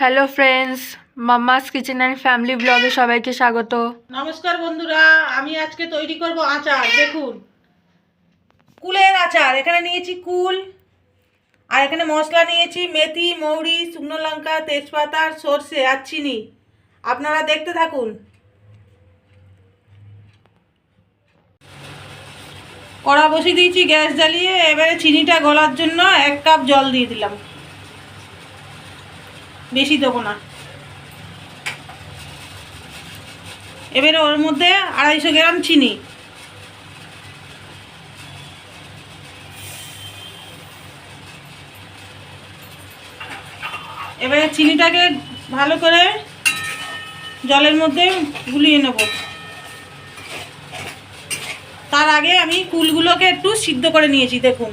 Hello friends mamma's kitchen and family ব্লগে সবাইকে স্বাগত। নমস্কার, বন্ধুরা। আমি আজকে তৈরি করব আচার, দেখুন। কুলের আচার। এখানে নিয়েছি কুল, আর এখানে মশলা নিয়েছি মেথি, মৌরি, শুকনো লঙ্কা, তেজপাতা, সর্ষে আর চিনি। আপনারা দেখতে থাকুন। কড়া বসিয়ে দিয়েছি গ্যাস জ্বালিয়ে, এবারে চিনিটা গলার জন্য এক কাপ জল দিয়ে দিলাম। বেশি দেবো না। এবারে ওর মধ্যে আড়াইশো গ্রাম চিনি। এবারে চিনিটাকে ভালো করে জলের মধ্যে গুলিয়ে নেব। তার আগে আমি কুলগুলোকে একটু সিদ্ধ করে নিয়েছি, দেখুন।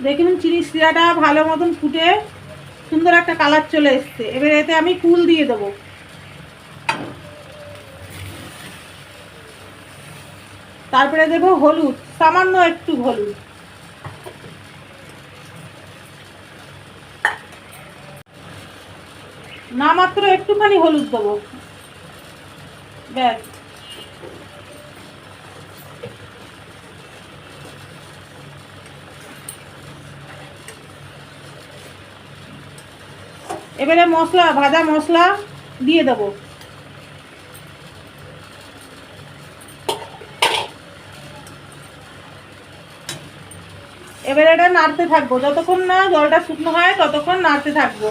দেখুন চিনি শিরাটা ভালো মতন ফুটে সুন্দর একটা কালার চলে এসছে। এবার এতে আমি কুল দিয়ে দেবো। তারপরে দেবো হলুদ, সামান্য একটু হলুদ। না মাত্র একটুখানি হলুদ দেবো। ব্যাস। এবারে মশলা, ভাজা মশলা দিয়ে দেবো। এবারে এটা নাড়তে থাকব। যতক্ষণ না জলটা শুকনো হয়, ততক্ষণ নাড়তে থাকব।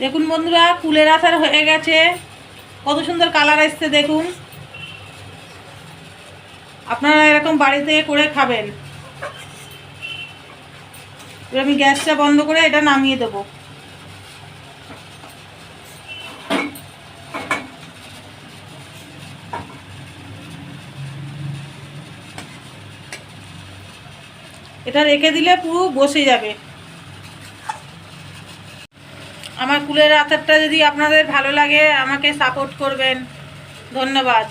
দেখুন বন্ধুরা কুলের আচার হয়ে গেছে। কত সুন্দর কালার এসছে দেখুন। আপনারা এরকম বাড়িতে করে খাবেন। এবার আমি গ্যাসটা বন্ধ করে এটা নামিয়ে দেবো। এটা রেখে দিলে পুরো বসে যাবে। আমার কুলের আচারটা যদি আপনাদের ভালো লাগে, আমাকে সাপোর্ট করবেন। ধন্যবাদ।